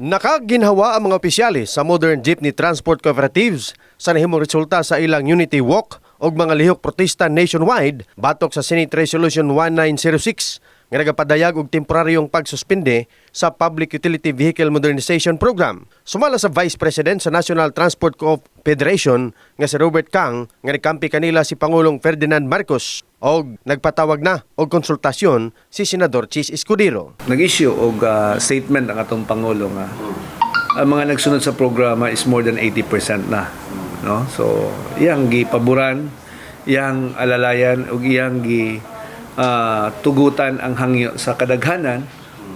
Nakaginhawa ang mga opisyalis sa Modern Jeepney Transport Cooperatives sa nahimong resulta sa ilang Unity Walk o mga lihok protesta nationwide batok sa Senate Resolution 1906 nga nagapadayag og temporaryong pagsuspinde sa Public Utility Vehicle Modernization Program. Sumala sa Vice President sa National Transport Confederation nga si Robert Kang nga nikampi kanila si Pangulong Ferdinand Marcos og nagpatawag na og konsultasyon si Senador Chis Escudero. nag-issue og ah, statement ang atong pangulo nga ang mga nagsunod sa programa is more than 80% na no? So iyang gipaboran iyang alalayan ug iyang gi ah, tugutan ang hangyo sa kadaghanan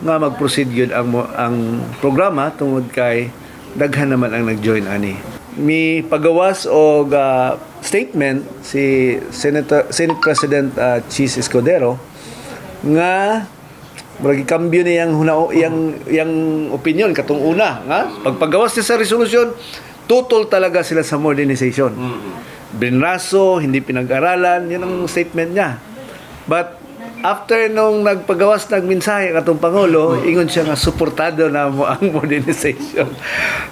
nga mag-proceed gyud ang ang programa tungod kay daghan naman ang nag-join ani. Mi pagawas og ah, statement si Senator Senate President ah, Chis Escudero nga Murag kambyo niya yang hunao yang yang opinion katong una nga? Pagpagawas niya sa resolution tutol talaga sila sa modernization. Binraso, hindi pinag-aralan, yun ang statement niya. But after nung nagpagawas ng mensahe katong pangulo, ingon siya nga suportado na mo ang modernization.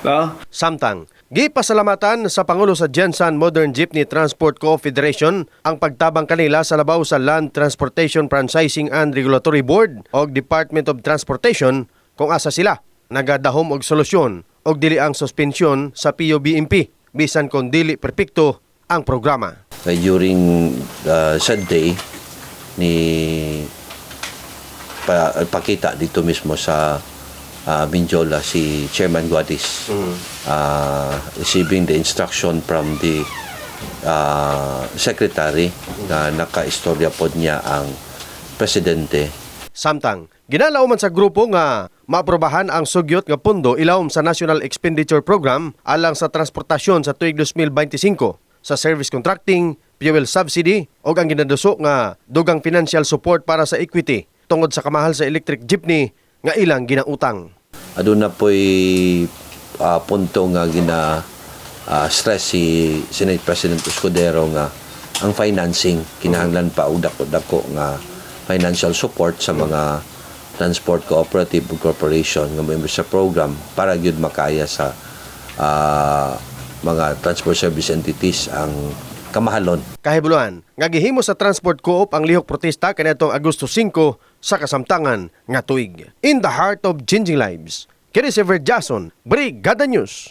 No? Samtang, gipasalamatan sa Pangulo sa Jensan Modern Jeepney Transport Confederation ang pagtabang kanila sa labaw sa Land Transportation Franchising and Regulatory Board o Department of Transportation kung asa sila nagadahom og solusyon og dili ang suspensyon sa POBMP bisan kung dili perpekto ang programa. Kaya during uh, sad day ni pa, pakita dito mismo sa uh, Minjola si Chairman Guadis uh, receiving the instruction from the uh, secretary na nakaistorya pod niya ang presidente. Samtang, ginalaw man sa grupo nga maaprobahan ang sugyot nga pundo ilawom sa National Expenditure Program alang sa transportasyon sa tuig 2025 sa service contracting, fuel subsidy o ang ginaduso nga dugang financial support para sa equity tungod sa kamahal sa electric jeepney nga ilang ginautang. aduna po'y ah, punto nga gina ah, stress si Senate President Escudero nga ang financing kinahanglan pa og dako-dako nga financial support sa mga transport cooperative corporation nga member sa program para gyud makaya sa ah, mga transport service entities ang kamahalon Kahibuluhan, nga sa Transport Co-op ang lihok protesta kaniadtong Agosto 5 sa kasamtangan nga tuig. In the heart of changing lives, Kini si Jason, Brigada News.